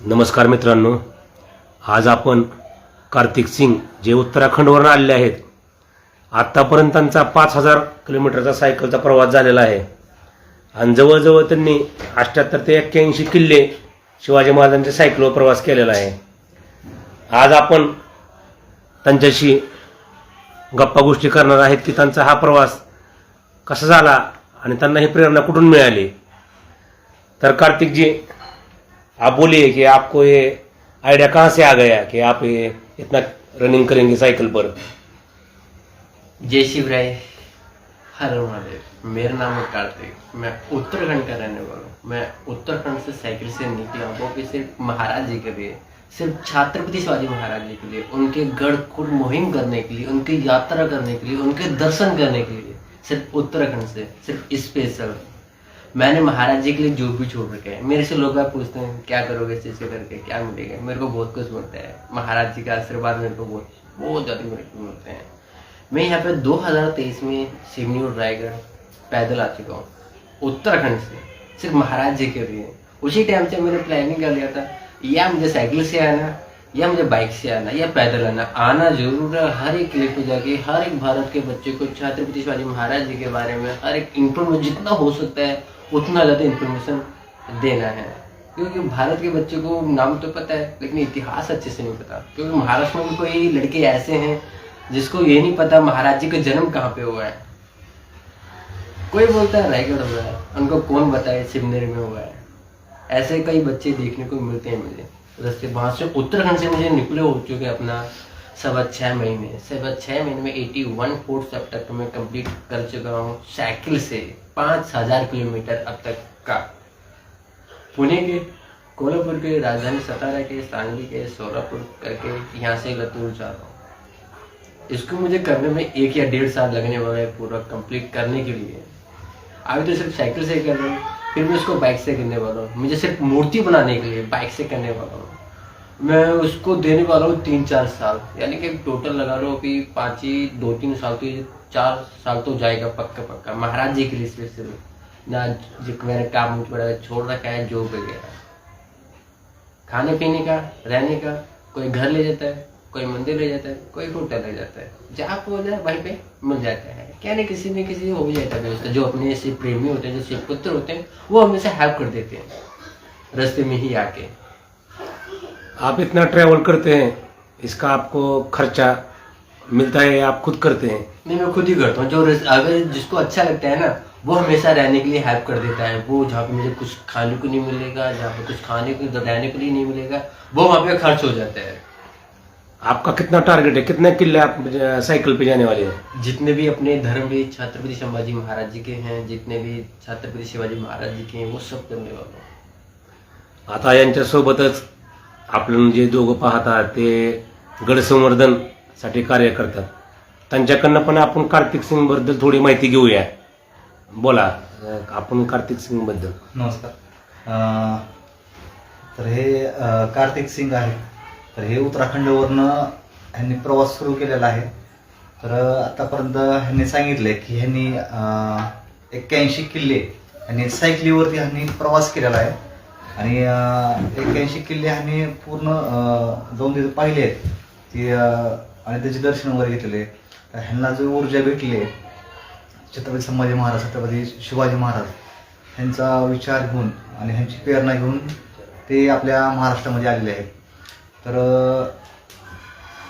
नमस्कार मित्रांनो. आज आपण कार्तिक सिंग जे उत्तराखंडवरून आलेले आहेत आत्तापर्यंत त्यांचा पाच हजार किलोमीटरचा सायकलचा प्रवास झालेला आहे. आणि जवळजवळ त्यांनी अठ्ठ्याहत्तर ते एक्क्याऐंशी किल्ले शिवाजी महाराजांच्या सायकलवर प्रवास केलेला आहे. आज आपण त्यांच्याशी गप्पा गोष्टी करणार आहेत की त्यांचा हा प्रवास कसा झाला आणि त्यांना ही प्रेरणा कुठून मिळाली? तर कार्तिकजी आप बोलिए कि आपको ये आइडिया कहाँ से आ गया कि आप ये इतना रनिंग करेंगे साइकिल पर? जय शिवराय, हर महादेव मेरा नाम है कार्तिक। मैं उत्तराखंड का रहने वाला हूँ। मैं उत्तराखंड से साइकिल से निकला वो भी सिर्फ़ महाराज जी के लिए, सिर्फ़ छत्रपति शिवाजी महाराज जी के लिए, उनके गढ़ को मुहिम करने के लिए, उनकी यात्रा करने के लिए, उनके दर्शन करने के लिए, सिर्फ़ उत्तराखंड से, सिर्फ़ स्पेशल मैंने महाराज जी के लिए जो भी छोड़ रखे हैं। मेरे से लोग पूछते हैं, क्या करोगे इस चीज़ करके? क्या मिलेगा? मेरे को बहुत कुछ मिलता है। महाराज जी का आशीर्वाद मेरे को बहुत बहुत ज़्यादा मेरे को मिलते हैं। मैं यहाँ पे 2023 में सिवनी और रायगढ़ पैदल आ चुका हूँ, उत्तराखंड से। सिर्फ़ महाराज जी के लिए। उसी टाइम से मैंने प्लानिंग कर लिया था, या मुझे साइकिल से आना, या मुझे बाइक से आना, या पैदल आना आना ज़रूर है। हर एक क्लिप पे जाके, हर एक भारत के बच्चे को छत्रपति शिवाजी महाराज जी के बारे में, हर एक इन्फॉर्मेशन जितना हो सकता है उतना ज़्यादा इन्फॉर्मेशन देना है। क्योंकि भारत के बच्चे को नाम तो पता है, लेकिन इतिहास अच्छे से नहीं पता। क्योंकि महाराष्ट्र में भी कोई लड़के ऐसे हैं जिसको ये नहीं पता महाराज जी का जन्म कहाँ पे हुआ है। कोई बोलता है रायगढ़ हुआ है? उनको कौन बताए, सिमनेर में हुआ है। ऐसे कई बच्चे देखने को मिलते हैं मुझे। रस्ते, वहाँ से उत्तराखंड से मुझे निकले हो चुके अपना सवा छः महीने सवा छः महीने में एटी वन फोर्थ अब तक मैं कंप्लीट कर चुका हूँ साइकिल से, पाँच हज़ार किलोमीटर अब तक का। पुणे के, कोल्हापुर के, राजधानी सतारा के, सांगली के, सोलापुर करके यहाँ से लतूर जा रहा हूँ। इसको मुझे करने में एक या डेढ़ साल लगने वाला है पूरा कंप्लीट करने के लिए। अभी तो सिर्फ़ साइकिल से कर रहा हूँ, फिर मैं उसको बाइक से करने वाला हूँ। मुझे सिर्फ़ मूर्ति बनाने के लिए बाइक से करने वाला हूँ। मैं उसको देने वाला हूँ तीन चार साल। यानी कि टोटल लगा लो कि पाँच ही, दो तीन साल तो चार साल तो जाएगा पक्का पक्का। महाराज जी के लिए स्पेशल ना जो मैंने काम पड़ा छोड़ रखा है, जो वगैरह खाने पीने का, रहने का, कोई घर ले जाता है, कोई मंदिर ले जाता है, कोई होटल ले जाता है। जहाँ हो जाए वहीं पे मिल जाता है। क्या नहीं, किसी न किसी हो भी जाता है व्यवस्था। जो अपने शिव प्रेमी होते हैं, जो शिव पुत्र होते हैं, वो हमेशा हेल्प कर देते हैं। रास्ते में ही आके। आप इतना ट्रैवल करते हैं इसका आपको खर्चा मिलता है या आप खुद करते हैं? नहीं मैं खुद ही करता हूँ। जो अगर जिसको अच्छा लगता है ना वो हमेशा रहने के लिए हेल्प कर देता है। वो जहाँ पे मुझे कुछ खाने को नहीं मिलेगा जहाँ पे कुछ खाने को रहने के लिए नहीं मिलेगा वो वहाँ पे खर्च हो जाता है। आपका कितना टारगेट है? कितने किले आप साइकिल पे जाने वाले हैं? जितने भी अपने धर्मवीर छत्रपति संभाजी महाराज जी के हैं जितने भी छत्रपति शिवाजी महाराज जी के हैं वो सब करने वाला हूँ। आता यांच्यासोबतच आपण जे दोघं पाहतात ते गडसंवर्धनसाठी कार्य करतात. त्यांच्याकडनं पण आपण कार्तिक सिंगबद्दल थोडी माहिती घेऊया. बोला आपण कार्तिक सिंगबद्दल नमस्कार. अं, तर हे अं, कार्तिक सिंग आहे तर हे उत्तराखंडवरनं ह्यांनी प्रवास सुरू केलेला आहे. तर आतापर्यंत ह्यांनी सांगितलंय की ह्यांनी एक्क्याऐंशी किल्ले आणि सायकलीवरती ह्यांनी प्रवास केलेला आहे. आणि एक्क्याऐंशी किल्ले आम्ही पूर्ण जाऊन तिथे पाहिले आहेत. ती आणि त्याचे दर्शन वगैरे घेतलेले तर ह्यांना जो ऊर्जा भेटली आहे छत्रपती संभाजी महाराज छत्रपती शिवाजी महाराज ह्यांचा विचार घेऊन आणि ह्यांची प्रेरणा घेऊन ते आपल्या महाराष्ट्रामध्ये आलेले आहेत. तर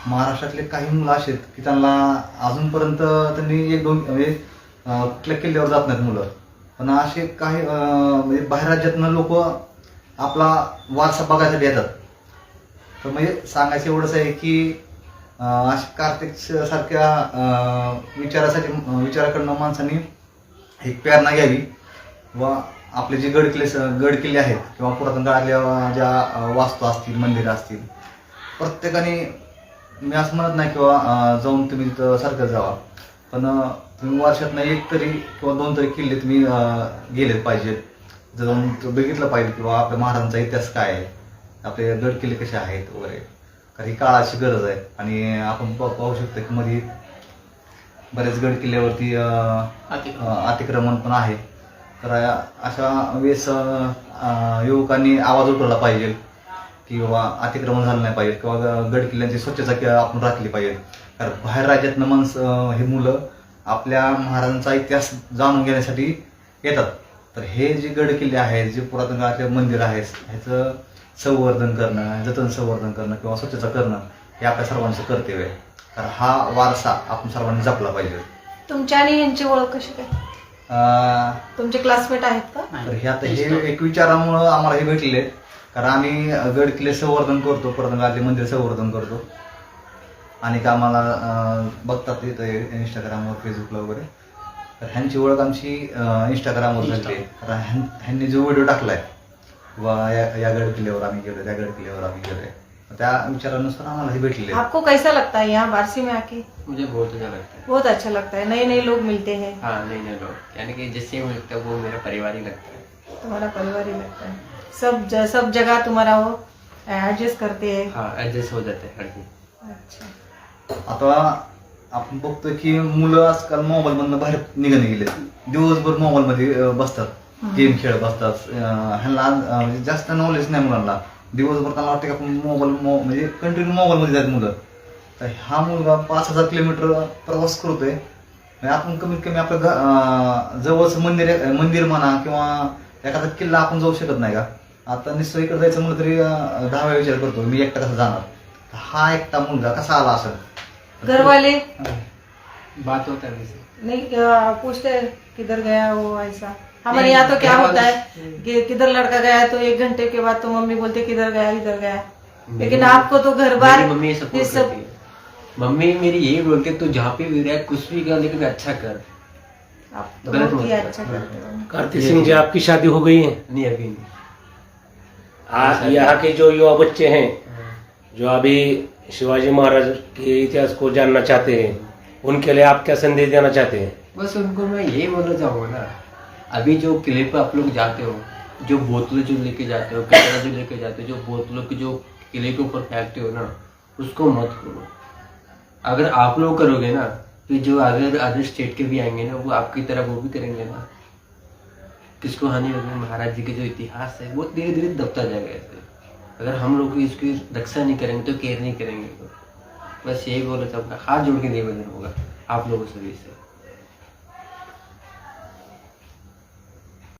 महाराष्ट्रातले काही मुलं असे आहेत की त्यांना अजूनपर्यंत त्यांनी एक दोन म्हणजे कुठल्या किल्ल्यावर जात नाहीत मुलं. पण असे काही म्हणजे बाहेर राज्यातनं लोक आपला वारसा बघायसाठी येतात तर म्हणजे सांगायचं एवढंच आहे की अशा कार्तिक सारख्या विचारासाठी विचाराकडनं माणसांनी एक प्रेरणा घ्यावी. व आपले जे गड किल्ले स- गड किल्ले आहेत किंवा पुरातन काळातल्या ज्या वास्तू असतील मंदिरं असतील प्रत्येकाने मी असं म्हणत नाही किंवा जाऊन तुम्ही तिथं सारखं जावा. पण तुम्ही वर्षातनं एक तरी किंवा दोन तरी किल्ले तुम्ही गेलेत पाहिजेत. जाऊन ते बघितलं पाहिजे किंवा आपल्या महाराजांचा इतिहास काय आहे? आपले गड किल्ले कसे आहेत वगैरे. कारण ही काळाची गरज आहे. आणि आपण प- पाहू शकतो की मध्ये बरेच गड किल्ल्यावरती अं, अं, अतिक्रमण पण आहे. तर अं, अशा वेळेस अं, अं, युवकांनी आवाज उठवला पाहिजे की बाबा अतिक्रमण झालं नाही पाहिजे किंवा ग- गड किल्ल्यांची स्वच्छता कि- आपण राखली पाहिजे. कारण बाहेर राज्यातनं माणसं अं, हे मुलं आपल्या महाराजांचा इतिहास जाणून घेण्यासाठी येतात. तर हे जे गड किल्ले आहेत जे पुरातन काळातले मंदिर आहेत ह्याचं संवर्धन करणं जतन संवर्धन करणं किंवा स्वच्छता करणं हे आपल्या सर्वांचं कर्तव्य आहे. कारण हा वारसा आपण सर्वांनी जपला पाहिजे. तुमच्या आणि यांची ओळख कशी काय? अं, तुमचे क्लासमेट आहेत का? तर हे आता हे एक विचारामुळं आम्हाला हे भेटले. कारण आम्ही गड किल्ले संवर्धन करतो परत गाडले मंदिर संवर्धन करतो. आणि आम्हाला अं, बघतात तिथे इंस्टाग्रामवर फेसबुकला वगैरे. ह्यांची ओळख आमची इंस्टाग्रामवर झाली कारण ह्यां- ह्यांनी जो व्हिडिओ टाकलाय वा या या गड किल्ल्यावर आम्ही गेलो त्या गड किल्ल्यावर आम्ही गेलोय. त्या विचारानुसार आम्हाला हे भेटले आपको कैसा लगता है यहाँ बारसी में आके? मुझे बहुत अच्छा लगता है। बहुत अच्छा लगता है। नए नए लोग मिलते हैं। हाँ नहीं नहीं लोग। यानी कि जिससे मिलता है वो मेरा परिवार ही लगता है। तुम्हारा परिवार ही लगता है। सब ज, सब जगह तुम्हारा वो एडजस्ट करते हैं। हाँ एडजस्ट हो जाते हैं हर चीज़। अच्छा। आता आपण बघतोय की मुलं आजकाल मोबाईल मधनं बाहेर निघणे गेले दिवसभर मोबाईल मध्ये बसतात. गेम खेळत बसतात. ह्यांना म्हणजे जास्त नॉलेज नाही मुलांना. दिवसभर त्यांना वाटतं की आपण मोबाईल म्हणजे कंटिन्यू मोबाईल मध्ये जातात मुलं. तर हा मुलगा पाच हजार किलोमीटर प्रवास करतोय. आपण कमीत कमी आपलं जवळचं मंदिर मंदिर म्हणा किंवा एखादा किल्ला आपण जाऊ शकत नाही का? आता निश्चय इकडे जायचं म्हणलं तरी दहा वेळा विचार करतो मी एकटा कसा जाणार हा एकटा मुलगा कसा आला असेल? घर वाले बात होता है वैसे। नहीं अ, पूछते हैं, किधर गया वो ऐसा? हमारे यहाँ तो क्या होता है कि किधर लड़का गया तो एक घंटे के बाद तो मम्मी बोलते किधर गया इधर गया। लेकिन आपको तो घर बार मम्मी सपोर्ट सब करती है। मम्मी मेरी यही बोलती तू जहाँ पे भी रह कुछ भी कर लेकिन अच्छा कर। आप तो गलत बहुत ही अच्छा कर। करते हो। कार्तिक सिंह जी आपकी शादी हो गई है? नहीं अभी नहीं। आज यहाँ के जो युवा बच्चे हैं। जो अभी शिवाजी महाराज के इतिहास को जानना चाहते हैं, उनके लिए आप क्या संदेश देना चाहते हैं? बस उनको मैं यही बोलना चाहूँगा ना, अभी जो किले पे आप लोग जाते हो, जो बोतलें जो लेके जाते हो, कचरा जो लेके जाते हो, जो बोतलों की जो किले के ऊपर फेंकते हो ना, उसको मत करो अगर आप लोग करोगे ना तो जो अगर अदर स्टेट के भी आएँगे ना, वो आपकी तरह वो भी करेंगे ना। किसको हानि होगी? महाराज जी के जो इतिहास है, वो धीरे धीरे दबता जाएगा ऐसे। अगर हम लोग इसकी रक्षा नहीं करेंगे तो केयर नहीं करेंगे। तो बस यही बोला था आपका हाथ जोड़ के निवेदन होगा आप लोगों से भी इससे।